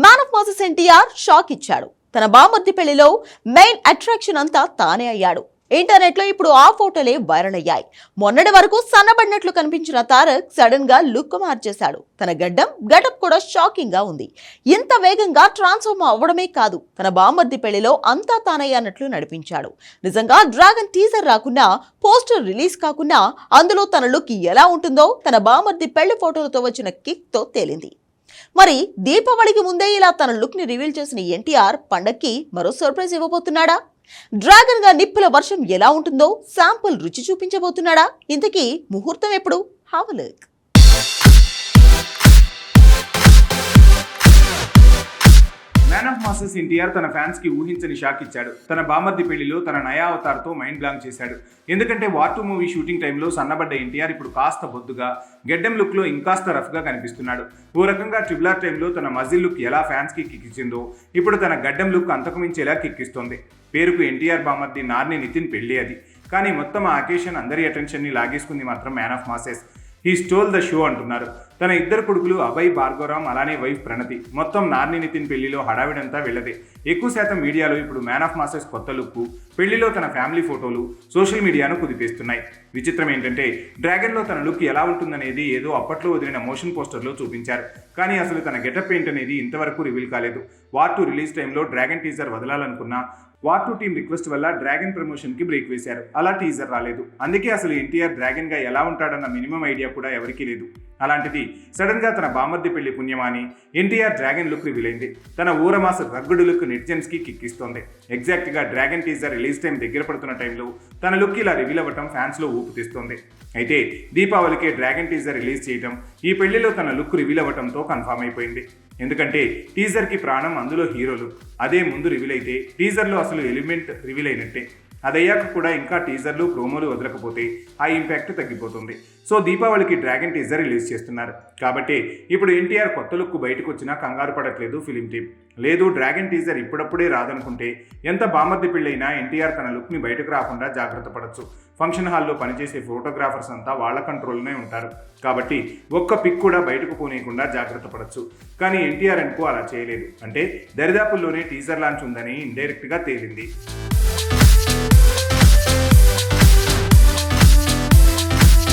Man of masses NTR shock ఇచ్చాడు. తన బామర్ది పెళ్ళిలో మెయిన్ అట్రాక్షన్ అంతా తానే అయ్యాడు. ఇంటర్నెట్లో ఇప్పుడు ఆ ఫోటోలే వైరల్ అయ్యాయి. మొన్నటి వరకు సన్నబడినట్లు కనిపించిన తారక్ సడన్గా లుక్ మార్చేశాడు. తన గడ్డం గడప్ కూడా షాకింగ్గా ఉంది. ఇంత వేగంగా ట్రాన్స్ఫార్మ్ అవ్వడమే కాదు తన బామర్ది పెళ్ళిలో అంతా తానయ్యన్నట్లు నడిపించాడు. నిజంగా డ్రాగన్ టీజర్ రాకున్నా పోస్టర్ రిలీజ్ కాకున్నా అందులో తన లుక్ ఎలా ఉంటుందో తన బామర్ది పెళ్ళి ఫోటోలతో వచ్చిన కిక్తో తేలింది. మరి దీపావళికి ముందే ఇలా తన లుక్ని రివీల్ చేసిన ఎన్టీఆర్ పండక్కి మరో సర్ప్రైజ్ ఇవ్వబోతున్నాడా? డ్రాగన్గా నిప్పుల వర్షం ఎలా ఉంటుందో శాంపుల్ రుచి చూపించబోతున్నాడా? ఇంతకీ ముహూర్తం ఎప్పుడు? హావలుక్ మ్యాన్ ఆఫ్ మాసెస్ ఎన్టీఆర్ తన ఫ్యాన్స్కి ఊహించని షాక్ ఇచ్చాడు. తన బామర్ది పెళ్ళిలో తన నయా అవతార్తో మైండ్ బ్లాంక్ చేశాడు. ఎందుకంటే వార్ టూ మూవీ షూటింగ్ టైంలో సన్నబడ్డ ఎన్టీఆర్ ఇప్పుడు కాస్త బొద్దుగా గెడ్డెం లుక్లో ఇంకాస్త రఫ్గా కనిపిస్తున్నాడు. ఓ రకంగా ట్రిబులార్ టైంలో తన మజిల్ లుక్ ఎలా ఫ్యాన్స్కి కిక్కిచ్చిందో ఇప్పుడు తన గడ్డెం లుక్ అంతకుమించేలా కిక్కిస్తోంది? పేరుకు ఎన్టీఆర్ బామర్ది నార్ని నితిన్ పెళ్ళి అది. కానీ మొత్తం ఆ అకేషన్ అందరి అటెన్షన్ని లాగేసుకుంది మాత్రం మ్యాన్ ఆఫ్ మాసెస్. ఈ స్టోల్ ద షో అంటున్నారు. తన ఇద్దరు కొడుకులు అభయ్ భార్గవరామ్ అలానే వైఫ్ ప్రణతి. మొత్తం నార్ని నితిన్ పెళ్ళిలో హడావిడంతా వెళ్ళదే. ఎక్కువ శాతం మీడియాలో ఇప్పుడు మ్యాన్ ఆఫ్ మాస్టర్స్ కొత్త లుక్ పెళ్ళిలో తన ఫ్యామిలీ ఫోటోలు సోషల్ మీడియాను కుదిపేస్తున్నాయి. విచిత్రం ఏంటంటే డ్రాగన్లో తన లుక్ ఎలా ఉంటుందనేది ఏదో అప్పట్లో వదిలిన మోషన్ పోస్టర్లో చూపించారు. కానీ అసలు తన గెటప్ ఏంటనేది ఇంతవరకు రివీల్ కాలేదు. వార్ టూ రిలీజ్ టైంలో డ్రాగన్ టీజర్ వదలాలనుకున్నా వార్ టూ టీం రిక్వెస్ట్ వల్ల డ్రాగన్ ప్రమోషన్కి బ్రేక్ వేశారు. అలా టీజర్ రాలేదు. అందుకే అసలు ఎన్టీఆర్ డ్రాగన్గా ఎలా ఉంటాడన్న మినిమం ఐడియా కూడా ఎవరికీ లేదు. అలాంటిది సడన్గా తన బామర్ది పెళ్ళి పుణ్యమాని ఎన్టీఆర్ డ్రాగన్ లుక్ రివీల్ అయింది. తన ఊరమాస రగ్గుడు లుక్ నెటిజన్స్కి కిక్కిస్తోంది. ఎగ్జాక్ట్గా డ్రాగన్ టీజర్ రిలీజ్ టైం దగ్గర పడుతున్న టైంలో తన లుక్ ఇలా రివీల్ అవ్వటం ఫ్యాన్స్లో ఊపు తెస్తోంది. అయితే దీపావళికే డ్రాగన్ టీజర్ రిలీజ్ చేయటం ఈ పెళ్ళిలో తన లుక్ రివీల్ అవ్వటంతో కన్ఫామ్ అయిపోయింది. ఎందుకంటే టీజర్కి ప్రాణం అందులో హీరోలు. అదే ముందు రివీల్ అయితే టీజర్లో అసలు ఎలిమెంట్ రివీల్ అయినట్టే. అదయ్యాక కూడా ఇంకా టీజర్లు ప్రోమోలు వదలకపోతే ఆ ఇంపాక్ట్ తగ్గిపోతుంది. సో దీపావళికి డ్రాగన్ టీజర్ రిలీజ్ చేస్తున్నారు. కాబట్టి ఇప్పుడు ఎన్టీఆర్ కొత్త లుక్ బయటకు వచ్చినా కంగారు పడట్లేదు ఫిలిం టీమ్ లేదు డ్రాగన్ టీజర్ ఇప్పుడప్పుడే రాదనుకుంటే ఎంత బామర్ది పెళ్ళైనా ఎన్టీఆర్ తన లుక్ని బయటకు రాకుండా జాగ్రత్త పడచ్చు. ఫంక్షన్ హాల్లో పనిచేసే ఫోటోగ్రాఫర్స్ అంతా వాళ్ళ కంట్రోల్నే ఉంటారు. కాబట్టి ఒక్క పిక్ కూడా బయటకు పోనీయకుండా జాగ్రత్త పడచ్చు. కానీ ఎన్టీఆర్ అనుకో అలా చేయలేదు. అంటే దరిదాపుల్లోనే టీజర్ లాంచ్ ఉందని ఇండైరెక్ట్గా తేలింది.